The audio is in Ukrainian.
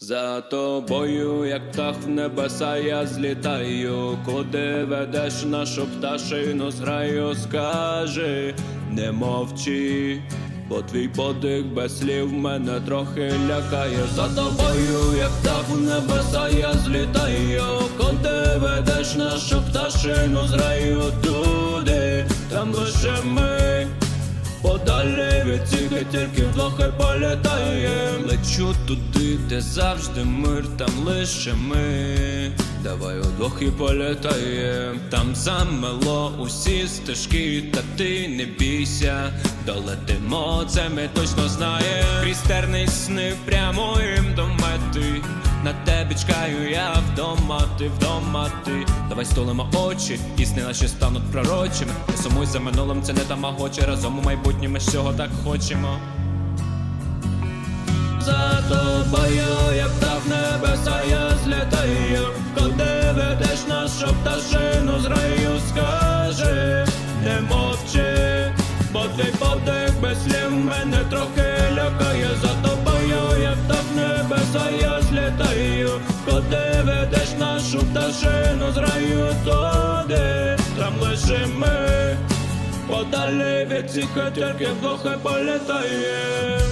За тобою, як птах в небеса, я злітаю, куди ведеш нашу пташину зграю, скажи, не мовчи, бо твій подих без слів мене трохи лякає. За тобою, як птах в небеса, я злітаю, куди ведеш нашу пташину зграю туди, там лише ми. Подалі від цих тільки і політаєм. Лечу туди, де завжди мир, там лише ми. Давай удвох і політаєм. Там замело усі стежки, та ти не бійся. Долетимо, це ми точно знаєм. Крізь терний сни прямуєм до мети на тебе чекаю я вдома, ти вдома ти. Давай столимо очі, і сни наші стануть пророчими. Не сумуй за минулим, це не тамагочі. Разом у майбутньому ми всього так хочемо. За тобою, як птах небеса, я злітаю. Куди ведеш нашу пташину з раю, скажи, не мовчи Бо твій подих без слів мене трохи лякає. За тобою, як птах небеса, я злітаю Куди ведеш нашу пташину з раю туди. Там ми Подалі від цих тільки вдохи і політаєм